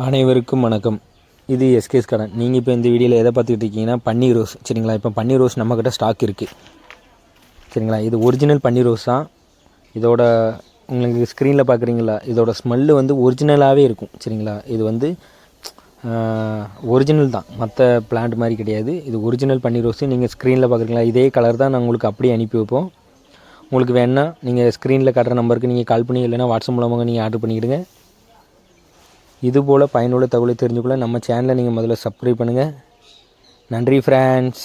அனைவருக்கும் வணக்கம். இது எஸ்கேஸ் கடன். நீங்கள் இப்போ இந்த வீடியோவில் எதை பார்த்துக்கிட்டு இருக்கீங்கன்னா பன்னீர் ரோஸ். சரிங்களா? இப்போ பன்னீர் ரோஸ் நம்மக்கிட்ட ஸ்டாக் இருக்குது சரிங்களா? இது ஒரிஜினல் பன்னீர் ரோஸ் தான். இதோட உங்களுக்கு ஸ்க்ரீனில் பார்க்குறீங்களா? இதோட ஸ்மெல்லு வந்து ஒரிஜினலாகவே இருக்கும். சரிங்களா? இது வந்து ஒரிஜினல் தான். மற்ற பிளான்ட் மாதிரி கிடையாது. இது ஒரிஜினல் பன்னீர் ரோஸு. நீங்கள் ஸ்க்ரீனில் பார்க்குறீங்களா? இதே கலர் தான் நான் உங்களுக்கு அப்படியே அனுப்பி வைப்போம். உங்களுக்கு வேணால் நீங்கள் ஸ்க்ரீனில் காட்டுற நம்பருக்கு நீங்கள் கால் பண்ணி இல்லைன்னா வாட்ஸ்அப் மூலமாக நீங்கள் ஆர்டர் பண்ணிக்கிடுங்க. இதுபோல் பயனுள்ள தகவலை தெரிஞ்சுக்கொள்ள நம்ம சேனலை நீங்கள் முதல்ல சப்ஸ்கிரைப் பண்ணுங்கள் நன்றி ஃப்ரெண்ட்ஸ்